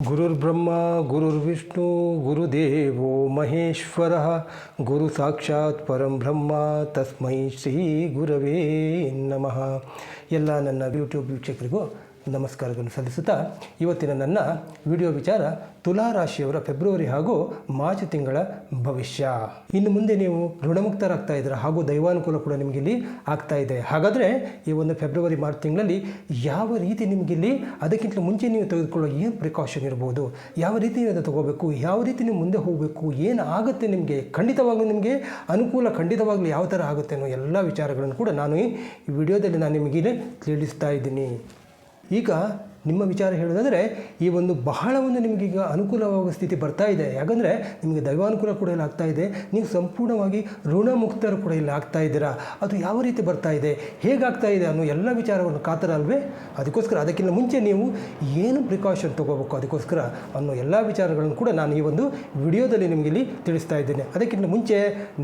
ಗುರುರ್ಬ್ರಹ್ಮ ಗುರುರ್ವಿಷ್ಣು ಗುರುದೇವೋ ಮಹೇಶ್ವರ ಗುರು ಸಾಕ್ಷಾತ್ ಪರಂ ಬ್ರಹ್ಮ ತಸ್ಮೈ ಶ್ರೀ ಗುರವೇ ನಮಃ ಎಲ್ಲ ನನ್ನ ಯೂಟ್ಯೂಬ್ ವೀಕ್ಷಕರಿಗೂ ನಮಸ್ಕಾರಗಳನ್ನು ಸಲ್ಲಿಸುತ್ತಾ ಇವತ್ತಿನ ನನ್ನ ವಿಡಿಯೋ ವಿಚಾರ ತುಲಾ ರಾಶಿಯವರ ಫೆಬ್ರವರಿ ಹಾಗೂ ಮಾರ್ಚ್ ತಿಂಗಳ ಭವಿಷ್ಯ. ಇನ್ನು ಮುಂದೆ ನೀವು ಋಣಮುಕ್ತರಾಗ್ತಾ ಇದ್ದೀರಾ ಹಾಗೂ ದೈವಾನುಕೂಲ ಕೂಡ ನಿಮಗೆ ಇಲ್ಲಿ ಆಗ್ತಾ ಇದೆ. ಹಾಗಾದರೆ ಈ ಒಂದು ಫೆಬ್ರವರಿ, ಮಾರ್ಚ್ ತಿಂಗಳಲ್ಲಿ ಯಾವ ರೀತಿ ನಿಮಗೆ ಇಲ್ಲಿ ಅದಕ್ಕಿಂತ ಮುಂಚೆ ನೀವು ತೆಗೆದುಕೊಳ್ಳೋ ಏನು ಪ್ರಿಕಾಷನ್ ಇರ್ಬೋದು, ಯಾವ ರೀತಿ ನೀವು ಅದನ್ನು ತಗೋಬೇಕು, ಯಾವ ರೀತಿ ನೀವು ಮುಂದೆ ಹೋಗಬೇಕು, ಏನು ಆಗುತ್ತೆ ನಿಮಗೆ, ಖಂಡಿತವಾಗ್ಲೂ ನಿಮಗೆ, ಅನುಕೂಲ ಖಂಡಿತವಾಗ್ಲೂ ಯಾವ ಥರ ಆಗುತ್ತೆ ಅನ್ನೋ ಎಲ್ಲ ವಿಚಾರಗಳನ್ನು ಕೂಡ ನಾನು ಈ ವಿಡಿಯೋದಲ್ಲಿ ನಾನು ನಿಮಗೆ ತಿಳಿಸ್ತಾ ಇದ್ದೀನಿ. ಈಗ ನಿಮ್ಮ ವಿಚಾರ ಹೇಳೋದಾದರೆ ಈ ಒಂದು ಬಹಳ ಒಂದು ನಿಮಗೀಗ ಅನುಕೂಲವಾಗುವ ಸ್ಥಿತಿ ಬರ್ತಾ ಇದೆ. ಯಾಕಂದರೆ, ನಿಮಗೆ ದೈವಾನುಕೂಲ ಕೂಡ ಇಲ್ಲಿ ಆಗ್ತಾ ಇದೆ. ನೀವು ಸಂಪೂರ್ಣವಾಗಿ ಋಣಮುಕ್ತರು ಕೂಡ ಇಲ್ಲಿ ಆಗ್ತಾ ಇದ್ದೀರಾ? ಅದು ಯಾವ ರೀತಿ ಬರ್ತಾ ಇದೆ? ಹೇಗಾಗ್ತಾ ಇದೆ ಅನ್ನೋ ಎಲ್ಲ ವಿಚಾರವನ್ನು ಕಾತರ ಅಲ್ವೇ ಅದಕ್ಕೋಸ್ಕರ ಅದಕ್ಕಿಂತ ಮುಂಚೆ ನೀವು ಏನು ಪ್ರಿಕಾಷನ್ ತೊಗೋಬೇಕು ಅದಕ್ಕೋಸ್ಕರ ಅನ್ನೋ ಎಲ್ಲ ವಿಚಾರಗಳನ್ನು ಕೂಡ ನಾನು ಈ ಒಂದು ವಿಡಿಯೋದಲ್ಲಿ ನಿಮಗೆ ಇಲ್ಲಿ ತಿಳಿಸ್ತಾ ಇದ್ದೇನೆ. ಅದಕ್ಕಿಂತ ಮುಂಚೆ,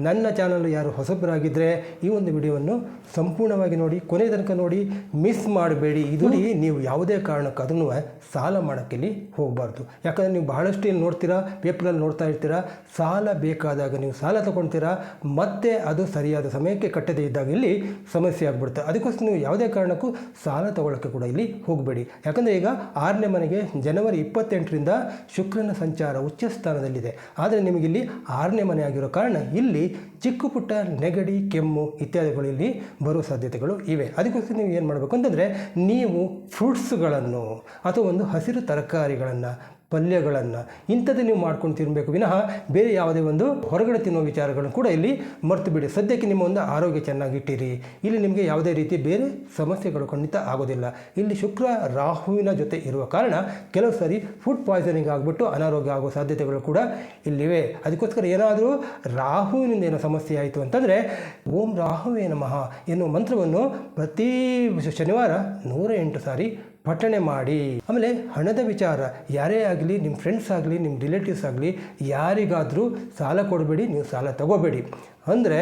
ನನ್ನ ಚಾನಲ್ ಯಾರು ಹೊಸಬರಾಗಿದ್ದರೆ ಈ ಒಂದು ವಿಡಿಯೋವನ್ನು ಸಂಪೂರ್ಣವಾಗಿ ನೋಡಿ, ಕೊನೆ ತನಕ ನೋಡಿ, ಮಿಸ್ ಮಾಡಬೇಡಿ. ಇದು ನೀವು ಯಾವುದೇ ಕಾರಣಕ್ಕೆ ಅದನ್ನು ಸಾಲ ಮಾಡೋಕ್ಕೆ ಇಲ್ಲಿ ಹೋಗಬಾರ್ದು. ಯಾಕಂದರೆ ನೀವು ಬಹಳಷ್ಟು ಏನು ನೋಡ್ತೀರಾ? ಪೇಪರಲ್ಲಿ ನೋಡ್ತಾ ಇರ್ತೀರಾ? ಸಾಲ ಬೇಕಾದಾಗ ನೀವು ಸಾಲ ತಗೊಳ್ತೀರಾ ಮತ್ತೆ ಅದು ಸರಿಯಾದ ಸಮಯಕ್ಕೆ ಕಟ್ಟದೇ ಇದ್ದಾಗ ಇಲ್ಲಿ ಸಮಸ್ಯೆ ಆಗಿಬಿಡುತ್ತೆ. ಅದಕ್ಕೋಸ್ಕರ ನೀವು ಯಾವುದೇ ಕಾರಣಕ್ಕೂ ಸಾಲ ತಗೊಳ್ಳೋಕ್ಕೆ ಕೂಡ ಇಲ್ಲಿ ಹೋಗಬೇಡಿ. ಯಾಕಂದರೆ ಈಗ ಆರನೇ ಮನೆಗೆ ಜನವರಿ ಇಪ್ಪತ್ತೆಂಟರಿಂದ ಶುಕ್ರನ ಸಂಚಾರ ಉಚ್ಚ ಸ್ಥಾನದಲ್ಲಿದೆ ಆದರೆ ನಿಮಗಿಲ್ಲಿ ಆರನೇ ಮನೆ ಆಗಿರೋ ಕಾರಣ ಇಲ್ಲಿ ಚಿಕ್ಕ ಪುಟ್ಟ ನೆಗಡಿ, ಕೆಮ್ಮು ಇತ್ಯಾದಿಗಳು ಇಲ್ಲಿ ಬರುವ ಸಾಧ್ಯತೆಗಳು ಇವೆ. ಅದಕ್ಕೋಸ್ಕರ ನೀವು ಏನು ಮಾಡಬೇಕು ಅಂತಂದರೆ ನೀವು ಫ್ರೂಟ್ಸ್ಗಳನ್ನು ಅಥವಾ ಒಂದು ಹಸಿರು ತರಕಾರಿಗಳನ್ನು, ಪಲ್ಯಗಳನ್ನು, ಇಂಥದ್ದು ನೀವು ಮಾಡ್ಕೊಂಡು ತಿನ್ನಬೇಕು ವಿನಃ ಬೇರೆ ಯಾವುದೇ ಒಂದು ಹೊರಗಡೆ ತಿನ್ನೋ ವಿಚಾರಗಳನ್ನು ಕೂಡ ಇಲ್ಲಿ ಮರ್ತು ಬಿಡಿ. ಸದ್ಯಕ್ಕೆ ನಿಮ್ಮ ಒಂದು ಆರೋಗ್ಯ ಚೆನ್ನಾಗಿಟ್ಟಿರಿ. ಇಲ್ಲಿ ನಿಮಗೆ ಯಾವುದೇ ರೀತಿ ಬೇರೆ ಸಮಸ್ಯೆಗಳು ಖಂಡಿತ ಆಗೋದಿಲ್ಲ. ಇಲ್ಲಿ ಶುಕ್ರ, ರಾಹುವಿನ ಜೊತೆ ಇರುವ ಕಾರಣ ಕೆಲವು ಸಾರಿ ಫುಡ್ ಪಾಯ್ಸನಿಂಗ್ ಆಗಿಬಿಟ್ಟು ಅನಾರೋಗ್ಯ ಆಗೋ ಸಾಧ್ಯತೆಗಳು ಕೂಡ ಇಲ್ಲಿವೆ. ಅದಕ್ಕೋಸ್ಕರ ಏನಾದರೂ ರಾಹುವಿನಿಂದ ಏನೋ ಸಮಸ್ಯೆ ಆಯಿತು ಅಂತಂದರೆ, ಓಂ ರಾಹುವೇ ನಮಃ ಎನ್ನುವ ಮಂತ್ರವನ್ನು ಪ್ರತಿ ಶನಿವಾರ ನೂರ ಎಂಟು ಸಾರಿ ಪಠಣೆ ಮಾಡಿ. ಆಮೇಲೆ ಹಣದ ವಿಚಾರ. ಯಾರೇ ಆಗಲಿ ನಿಮ್ಮ ಫ್ರೆಂಡ್ಸ್ ಆಗಲಿ ನಿಮ್ಮ ರಿಲೇಟಿವ್ಸ್ ಆಗಲಿ, ಯಾರಿಗಾದರೂ ಸಾಲ ಕೊಡಬೇಡಿ, ನೀವು ಸಾಲ ತಗೋಬೇಡಿ. ಅಂದರೆ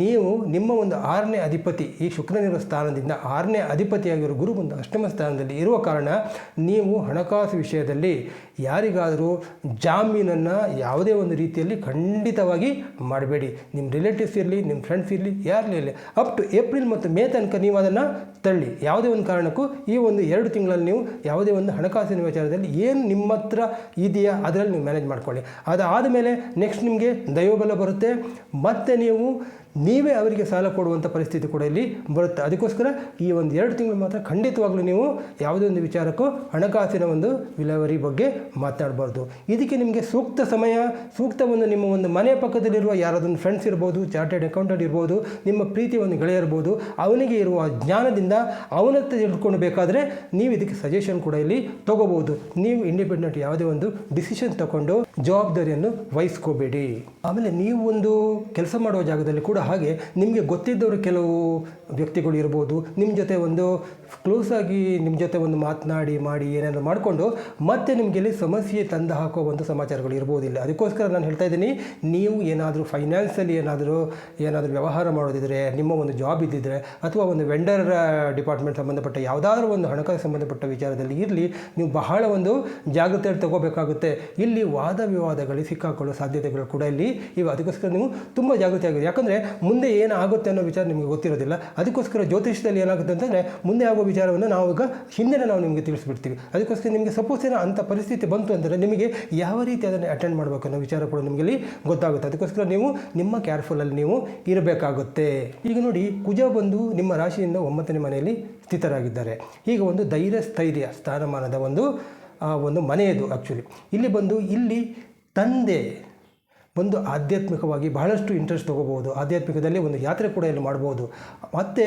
ನೀವು ನಿಮ್ಮ ಒಂದು ಆರನೇ ಅಧಿಪತಿ, ಈ ಶುಕ್ರನಿರುವ ಸ್ಥಾನದಿಂದ ಆರನೇ ಅಧಿಪತಿಯಾಗಿರೋ ಗುರು ಒಂದು ಅಷ್ಟಮ ಸ್ಥಾನದಲ್ಲಿ ಇರುವ ಕಾರಣ ನೀವು ಹಣಕಾಸು ವಿಷಯದಲ್ಲಿ ಯಾರಿಗಾದರೂ ಜಾಮೀನನ್ನು ಯಾವುದೇ ಒಂದು ರೀತಿಯಲ್ಲಿ ಖಂಡಿತವಾಗಿ ಮಾಡಬೇಡಿ. ನಿಮ್ಮ ರಿಲೇಟಿವ್ಸ್ ಇರಲಿ ನಿಮ್ಮ ಫ್ರೆಂಡ್ಸ್ ಇರಲಿ, ಯಾರಲಿ ಇರಲಿ ಅಪ್ ಟು ಏಪ್ರಿಲ್ ಮತ್ತು ಮೇ ತನಕ ನೀವು ಅದನ್ನು ತಳ್ಳಿ. ಯಾವುದೇ ಒಂದು ಕಾರಣಕ್ಕೂ ಈ ಒಂದು ಎರಡು ತಿಂಗಳಲ್ಲಿ ನೀವು ಯಾವುದೇ ಒಂದು ಹಣಕಾಸಿನ ವಿಚಾರದಲ್ಲಿ ಏನು ನಿಮ್ಮ ಹತ್ರ ಇದೆಯಾ ಅದರಲ್ಲಿ ನೀವು ಮ್ಯಾನೇಜ್ ಮಾಡ್ಕೊಳ್ಳಿ. ಅದಾದ ಮೇಲೆ ನೆಕ್ಸ್ಟ್ ನಿಮಗೆ ದೈವಬಲ ಬರುತ್ತೆ. ಮತ್ತು ನೀವು ನೀವೇ ಅವರಿಗೆ ಸಾಲ ಕೊಡುವಂಥ ಪರಿಸ್ಥಿತಿ ಕೂಡ ಇಲ್ಲಿ ಬರುತ್ತೆ. ಅದಕ್ಕೋಸ್ಕರ ಈ ಒಂದು ಎರಡು ತಿಂಗಳು ಮಾತ್ರ ಖಂಡಿತವಾಗ್ಲೂ ನೀವು ಯಾವುದೇ ಒಂದು ವಿಚಾರಕ್ಕೂ ಹಣಕಾಸಿನ ಒಂದು ವಿಲೇವರಿ ಬಗ್ಗೆ ಮಾತನಾಡಬಾರ್ದು ಇದಕ್ಕೆ ನಿಮಗೆ ಸೂಕ್ತ ಸಮಯ, ಸೂಕ್ತ ಒಂದು ನಿಮ್ಮ ಒಂದು ಮನೆ ಪಕ್ಕದಲ್ಲಿರುವ ಯಾರಾದೊಂದು ಫ್ರೆಂಡ್ಸ್ ಇರ್ಬೋದು ಚಾರ್ಟೆಡ್ ಅಕೌಂಟೆಂಟ್ ಇರ್ಬೋದು, ನಿಮ್ಮ ಪ್ರೀತಿ ಒಂದು ಗೆಳೆಯ ಇರ್ಬೋದು, ಅವನಿಗೆ ಇರುವ ಜ್ಞಾನದಿಂದ ಅವನತ್ತ ತಿಳ್ಕೊಂಡು ನೀವು ಇದಕ್ಕೆ ಸಜೆಷನ್ ಕೂಡ ಇಲ್ಲಿ ತಗೋಬಹುದು. ನೀವು ಇಂಡಿಪೆಂಡೆಂಟ್ ಯಾವುದೇ ಒಂದು ಡಿಸಿಷನ್ ತಗೊಂಡು ಜವಾಬ್ದಾರಿಯನ್ನು ವಹಿಸ್ಕೋಬೇಡಿ. ಆಮೇಲೆ ನೀವು ಒಂದು ಕೆಲಸ ಮಾಡುವ ಜಾಗದಲ್ಲಿ ಕೂಡ ಹಾಗೆ ನಿಮಗೆ ಗೊತ್ತಿದ್ದವರು ಕೆಲವು ವ್ಯಕ್ತಿಗಳು ಇರ್ಬೋದು ನಿಮ್ಮ ಜೊತೆ ಒಂದು ಕ್ಲೋಸ್ ಆಗಿ ನಿಮ್ಮ ಜೊತೆ ಒಂದು ಮಾತನಾಡಿ ಮಾಡಿ ಏನಾದರೂ ಮಾಡಿಕೊಂಡು ಮತ್ತೆ ನಿಮಗೆ ಇಲ್ಲಿ ಸಮಸ್ಯೆ ತಂದು ಹಾಕೋ ಒಂದು ಸಮಾಚಾರಗಳು ಇರ್ಬೋದಿಲ್ಲ. ಅದಕ್ಕೋಸ್ಕರ ನಾನು ಹೇಳ್ತಾ ಇದ್ದೀನಿ, ನೀವು ಏನಾದರೂ ಫೈನಾನ್ಸಲ್ಲಿ ಏನಾದರೂ ಏನಾದರೂ ವ್ಯವಹಾರ ಮಾಡೋದಿದ್ರೆ, ನಿಮ್ಮ ಒಂದು ಜಾಬ್ ಇದ್ದಿದ್ರೆ ಅಥವಾ ಒಂದು ವೆಂಡರ್ ಡಿಪಾರ್ಟ್ಮೆಂಟ್ ಸಂಬಂಧಪಟ್ಟ ಯಾವುದಾದ್ರು ಒಂದು ಹಣಕಾಸು ಸಂಬಂಧಪಟ್ಟ ವಿಚಾರದಲ್ಲಿ ಇರಲಿ, ನೀವು ಬಹಳ ಒಂದು ಜಾಗ್ರತೆ ತಗೋಬೇಕಾಗುತ್ತೆ. ಇಲ್ಲಿ ವಾದ ವಿವಾದಗಳಿಗೆ ಸಿಕ್ಕಾಕೊಳ್ಳೋ ಸಾಧ್ಯತೆಗಳು ಕೂಡ ಇಲ್ಲಿ ಇವೆ. ಅದಕ್ಕೋಸ್ಕರ ನೀವು ತುಂಬ ಜಾಗೃತಿ ಆಗಿದೆ ಯಾಕಂದರೆ ಮುಂದೆ ಏನಾಗುತ್ತೆ ಅನ್ನೋ ವಿಚಾರ ನಿಮಗೆ ಗೊತ್ತಿರೋದಿಲ್ಲ. ಅದಕ್ಕೋಸ್ಕರ ಜ್ಯೋತಿಷದಲ್ಲಿ ಏನಾಗುತ್ತೆ ಅಂತಂದರೆ ಮುಂದೆ ಆಗೋ ವಿಚಾರವನ್ನು ನಾವು ಈಗ ಹಿಂದೆ ನಾವು ನಿಮಗೆ ತಿಳಿಸ್ಬಿಡ್ತೀವಿ. ಅದಕ್ಕೋಸ್ಕರ ನಿಮಗೆ ಸಪೋಸ್ ಏನೋ ಅಂಥ ಪರಿಸ್ಥಿತಿ ಬಂತು ಅಂದರೆ ನಿಮಗೆ ಯಾವ ರೀತಿ ಅದನ್ನು ಅಟೆಂಡ್ ಮಾಡಬೇಕು ಅನ್ನೋ ವಿಚಾರ ಕೂಡ ನಿಮಗೆ ಇಲ್ಲಿ ಗೊತ್ತಾಗುತ್ತೆ. ಅದಕ್ಕೋಸ್ಕರ ನೀವು ನಿಮ್ಮ ಕೇರ್ಫುಲಲ್ಲಿ ನೀವು ಇರಬೇಕಾಗುತ್ತೆ. ಈಗ ನೋಡಿ, ಕುಜ ಬಂದು ನಿಮ್ಮ ರಾಶಿಯಿಂದ ಒಂಬತ್ತನೇ ಮನೆಯಲ್ಲಿ ಸ್ಥಿತರಾಗಿದ್ದಾರೆ. ಈಗ ಒಂದು ಧೈರ್ಯ, ಸ್ಥೈರ್ಯ ಸ್ಥಾನಮಾನದ ಒಂದು ಒಂದು ಮನೆಯದು ಆ್ಯಕ್ಚುಲಿ ಇಲ್ಲಿ ಬಂದು ಇಲ್ಲಿ ತಂದೆ ಒಂದು ಆಧ್ಯಾತ್ಮಿಕವಾಗಿ ಬಹಳಷ್ಟು ಇಂಟ್ರೆಸ್ಟ್ ತೊಗೋಬೋದು ಆಧ್ಯಾತ್ಮಿಕದಲ್ಲಿ ಒಂದು ಯಾತ್ರೆ ಕೂಡ ಇಲ್ಲಿ ಮಾಡ್ಬೋದು. ಮತ್ತು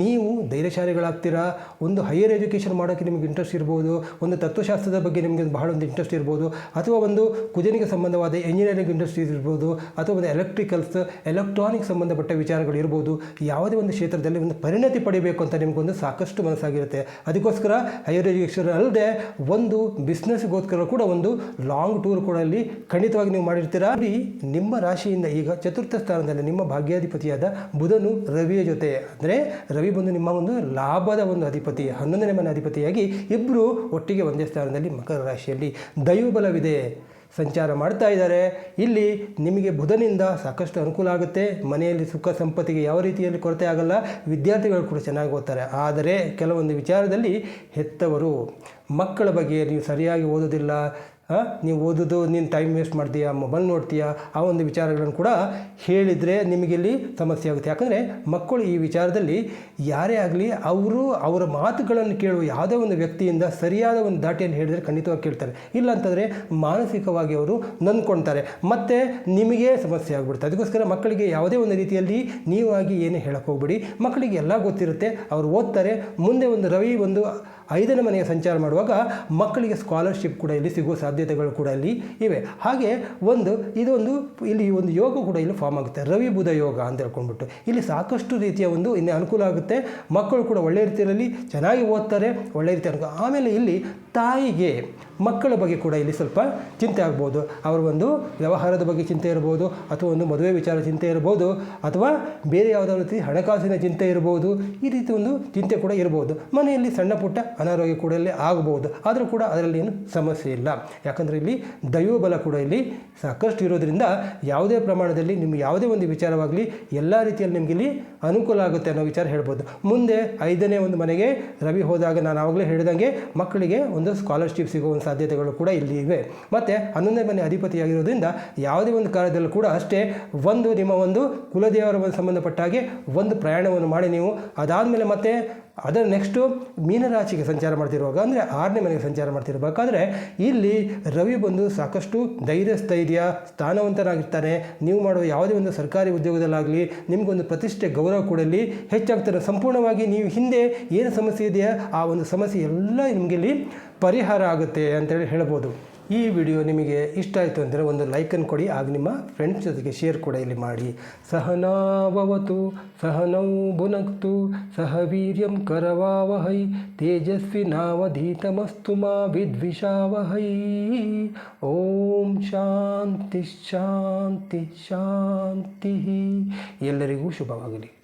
ನೀವು ಧೈರ್ಯಶಾಲಿಗಳಾಗ್ತೀರಾ? ಒಂದು ಹೈಯರ್ ಎಜುಕೇಷನ್ ಮಾಡೋಕ್ಕೆ ನಿಮಗೆ ಇಂಟ್ರೆಸ್ಟ್ ಇರ್ಬೋದು. ಒಂದು ತತ್ವಶಾಸ್ತ್ರದ ಬಗ್ಗೆ ನಿಮಗೆ ಬಹಳ ಒಂದು ಇಂಟ್ರೆಸ್ಟ್ ಇರ್ಬೋದು. ಅಥವಾ ಒಂದು ಕುಜನಿಗೆ ಸಂಬಂಧವಾದ ಇಂಜಿನಿಯರಿಂಗ್ ಇಂಡಸ್ಟ್ರೀಸ್ ಇರ್ಬೋದು. ಅಥವಾ ಒಂದು ಎಲೆಕ್ಟ್ರಿಕಲ್ಸ್ ಎಲೆಕ್ಟ್ರಾನಿಕ್ ಸಂಬಂಧಪಟ್ಟ ವಿಚಾರಗಳು ಇರ್ಬೋದು. ಯಾವುದೇ ಒಂದು ಕ್ಷೇತ್ರದಲ್ಲಿ ಒಂದು ಪರಿಣತಿ ಪಡಿಬೇಕು ಅಂತ ನಿಮಗೊಂದು ಸಾಕಷ್ಟು ಮನಸ್ಸಾಗಿರುತ್ತೆ. ಅದಕ್ಕೋಸ್ಕರ ಹೈಯರ್ ಎಜುಕೇಷನ್ ಅಲ್ಲದೆ ಒಂದು ಬಿಸ್ನೆಸ್ಗೋಸ್ಕರ ಕೂಡ ಒಂದು ಲಾಂಗ್ ಟೂರ್ ಕೂಡ ಅಲ್ಲಿ ಖಂಡಿತವಾಗಿ ನೀವು ಮಾಡಿರ್ತೀರಾ? ನಿಮ್ಮ ರಾಶಿಯಿಂದ ಈಗ ಚತುರ್ಥ ಸ್ಥಾನದಲ್ಲಿ ನಿಮ್ಮ ಭಾಗ್ಯಾಧಿಪತಿಯಾದ ಬುಧನು ರವಿಯ ಜೊತೆ. ಅಂದರೆ ರವಿ ಬಂದು ನಿಮ್ಮ ಒಂದು ಲಾಭದ ಒಂದು ಅಧಿಪತಿ, ಹನ್ನೊಂದನೇ ಮನೆ ಅಧಿಪತಿಯಾಗಿ ಇಬ್ಬರು ಒಟ್ಟಿಗೆ ಒಂದೇ ಸ್ಥಾನದಲ್ಲಿ ಮಕರ ರಾಶಿಯಲ್ಲಿ ದೈವಬಲವಿದೆ. ಸಂಚಾರ ಮಾಡ್ತಾ ಇದ್ದಾರೆ. ಇಲ್ಲಿ ನಿಮಗೆ ಬುಧನಿಂದ ಸಾಕಷ್ಟು ಅನುಕೂಲ ಆಗುತ್ತೆ. ಮನೆಯಲ್ಲಿ ಸುಖ ಸಂಪತ್ತಿಗೆ ಯಾವ ರೀತಿಯಲ್ಲಿ ಕೊರತೆ ಆಗಲ್ಲ. ವಿದ್ಯಾರ್ಥಿಗಳು ಕೂಡ ಚೆನ್ನಾಗಿ ಓದ್ತಾರೆ. ಆದರೆ ಕೆಲವೊಂದು ವಿಚಾರದಲ್ಲಿ ಹೆತ್ತವರು, ಮಕ್ಕಳ ಬಗ್ಗೆ ನೀವು ಸರಿಯಾಗಿ ಓದೋದಿಲ್ಲ. ನೀವು ಓದೋದು, ನೀನು ಟೈಮ್ ವೇಸ್ಟ್ ಮಾಡ್ತೀಯಾ ಮೊಬೈಲ್ ನೋಡ್ತೀಯಾ? ಆ ಒಂದು ವಿಚಾರಗಳನ್ನು ಕೂಡ ಹೇಳಿದರೆ ನಿಮಗಿಲ್ಲಿ ಸಮಸ್ಯೆ ಆಗುತ್ತೆ. ಯಾಕಂದರೆ ಮಕ್ಕಳು ಈ ವಿಚಾರದಲ್ಲಿ ಯಾರೇ ಆಗಲಿ ಅವರು ಅವರ ಮಾತುಗಳನ್ನು ಕೇಳುವ ಯಾವುದೇ ಒಂದು ವ್ಯಕ್ತಿಯಿಂದ ಸರಿಯಾದ ಒಂದು ದಾಟಿಯನ್ನು ಹೇಳಿದರೆ ಖಂಡಿತವಾಗಿ ಕೇಳ್ತಾರೆ. ಇಲ್ಲ ಅಂತಂದರೆ ಮಾನಸಿಕವಾಗಿ ಅವರು ನಂದ್ಕೊಳ್ತಾರೆ ಮತ್ತು ನಿಮಗೆ ಸಮಸ್ಯೆ ಆಗಿಬಿಡುತ್ತೆ. ಅದಕ್ಕೋಸ್ಕರ ಮಕ್ಕಳಿಗೆ ಯಾವುದೇ ಒಂದು ರೀತಿಯಲ್ಲಿ ನೀವಾಗಿ ಏನೇ ಹೇಳಕ್ಕೆ ಹೋಗ್ಬೇಡಿ. ಮಕ್ಕಳಿಗೆ ಎಲ್ಲ ಗೊತ್ತಿರುತ್ತೆ. ಅವರು ಓದ್ತಾರೆ. ಮುಂದೆ ಒಂದು ರವಿ ಒಂದು ಐದನೇ ಮನೆಯ ಸಂಚಾರ ಮಾಡುವಾಗ ಮಕ್ಕಳಿಗೆ ಸ್ಕಾಲರ್ಶಿಪ್ ಕೂಡ ಇಲ್ಲಿ ಸಿಗುವ ಸಾಧ್ಯತೆಗಳು ಕೂಡ ಇಲ್ಲಿ ಇವೆ. ಹಾಗೆ ಒಂದು, ಇದೊಂದು, ಇಲ್ಲಿ ಒಂದು ಯೋಗ ಕೂಡ ಇಲ್ಲಿ ಫಾರ್ಮ್ ಆಗುತ್ತೆ. ರವಿ ಬುಧ ಯೋಗ ಅಂತ ಹೇಳ್ಕೊಂಡ್ಬಿಟ್ಟು. ಇಲ್ಲಿ ಸಾಕಷ್ಟು ರೀತಿಯ ಒಂದು ಇನ್ನು ಅನುಕೂಲ ಆಗುತ್ತೆ. ಮಕ್ಕಳು ಕೂಡ ಒಳ್ಳೆಯ ರೀತಿಯಲ್ಲಿ ಚೆನ್ನಾಗಿ ಓದ್ತಾರೆ ಒಳ್ಳೆಯ ರೀತಿ ಆಮೇಲೆ ಇಲ್ಲಿ ತಾಯಿಗೆ ಮಕ್ಕಳ ಬಗ್ಗೆ ಕೂಡ ಇಲ್ಲಿ ಸ್ವಲ್ಪ ಚಿಂತೆ ಆಗ್ಬೋದು. ಅವರ ಒಂದು ವ್ಯವಹಾರದ ಬಗ್ಗೆ ಚಿಂತೆ ಇರ್ಬೋದು, ಅಥವಾ ಒಂದು ಮದುವೆ ವಿಚಾರ ಚಿಂತೆ ಇರ್ಬೋದು, ಅಥವಾ ಬೇರೆ ಯಾವುದಾದ್ರು ರೀತಿ ಹಣಕಾಸಿನ ಚಿಂತೆ ಇರ್ಬೋದು, ಈ ರೀತಿ ಒಂದು ಚಿಂತೆ ಕೂಡ ಇರ್ಬೋದು. ಮನೆಯಲ್ಲಿ ಸಣ್ಣ ಪುಟ್ಟ ಅನಾರೋಗ್ಯ ಕೂಡ ಇಲ್ಲಿ ಆಗ್ಬೋದು. ಆದರೂ ಕೂಡ ಅದರಲ್ಲಿ ಏನು ಸಮಸ್ಯೆ ಇಲ್ಲ. ಯಾಕಂದರೆ ಇಲ್ಲಿ ದೈವಬಲ ಕೂಡ ಇಲ್ಲಿ ಸಾಕಷ್ಟು ಇರೋದರಿಂದ ಯಾವುದೇ ಪ್ರಮಾಣದಲ್ಲಿ ನಿಮ್ಗೆ ಯಾವುದೇ ಒಂದು ವಿಚಾರವಾಗಲಿ ಎಲ್ಲ ರೀತಿಯಲ್ಲಿ ನಿಮಗೆ ಇಲ್ಲಿ ಅನುಕೂಲ ಆಗುತ್ತೆ ಅನ್ನೋ ವಿಚಾರ ಹೇಳ್ಬೋದು. ಮುಂದೆ ಐದನೇ ಒಂದು ಮನೆಗೆ ರವಿ ಹೋದಾಗ ನಾನು ಆವಾಗಲೇ ಹೇಳಿದಂಗೆ ಮಕ್ಕಳಿಗೆ ಒಂದು ಸ್ಕಾಲರ್ಶಿಪ್ ಸಿಗುವ ಒಂದು ಸಾಧ್ಯತೆಗಳು ಕೂಡ ಇಲ್ಲಿ ಇವೆ. ಮತ್ತು ಹನ್ನೊಂದನೇ ಮನೆ ಅಧಿಪತಿಯಾಗಿರೋದ್ರಿಂದ ಯಾವುದೇ ಒಂದು ಕಾರ್ಯದಲ್ಲೂ ಕೂಡ ಅಷ್ಟೇ ಒಂದು ನಿಮ್ಮ ಒಂದು ಕುಲದೇವರ ಒಂದು ಸಂಬಂಧಪಟ್ಟ ಹಾಗೆ ಒಂದು ಪ್ರಯಾಣವನ್ನು ಮಾಡಿ ನೀವು. ಅದಾದಮೇಲೆ ಮತ್ತೆ ಅದರ ನೆಕ್ಸ್ಟು ಮೀನರಾಶಿಗೆ ಸಂಚಾರ ಮಾಡ್ತಿರುವಾಗ ಅಂದರೆ ಆರನೇ ಮನೆಗೆ ಸಂಚಾರ ಮಾಡ್ತಿರ್ಬೇಕಾದ್ರೆ ಇಲ್ಲಿ ರವಿ ಬಂದು ಸಾಕಷ್ಟು ಧೈರ್ಯ ಸ್ಥೈರ್ಯ ಸ್ಥಾನವಂತನಾಗಿರ್ತಾನೆ. ನೀವು ಮಾಡುವ ಯಾವುದೇ ಒಂದು ಸರ್ಕಾರಿ ಉದ್ಯೋಗದಲ್ಲಾಗಲಿ, ನಿಮಗೊಂದು ಪ್ರತಿಷ್ಠೆ, ಗೌರವ ಕೊಡಲಿ ಹೆಚ್ಚಾಗ್ತಾರೆ ಸಂಪೂರ್ಣವಾಗಿ ನೀವು ಹಿಂದೆ ಏನು ಸಮಸ್ಯೆ ಇದೆಯಾ, ಆ ಒಂದು ಸಮಸ್ಯೆ ಎಲ್ಲ ನಿಮಗೆ ಇಲ್ಲಿ ಪರಿಹಾರ ಆಗುತ್ತೆ ಅಂತೇಳಿ ಹೇಳ್ಬೋದು. ಈ ವಿಡಿಯೋ ನಿಮಗೆ ಇಷ್ಟ ಆಯಿತು ಅಂದರೆ ಒಂದು ಲೈಕನ್ನು ಕೊಡಿ ಆಗ ನಿಮ್ಮ ಫ್ರೆಂಡ್ಸ್ ಜೊತೆಗೆ ಶೇರ್ ಕೂಡ ಇಲ್ಲಿ ಮಾಡಿ. ಸಹನಾವವತು ಸಹನೌ ಬುನಕ್ತು ಸಹ ವೀರ್ಯಂ ಕರವಾವಹೈ ತೇಜಸ್ವಿನಾವಧೀತಮಸ್ತು ಮಾ ವಿದ್ವಿಷಾವಹೈ. ಓಂ ಶಾಂತಿ ಶಾಂತಿ ಶಾಂತಿ. ಎಲ್ಲರಿಗೂ ಶುಭವಾಗಲಿ.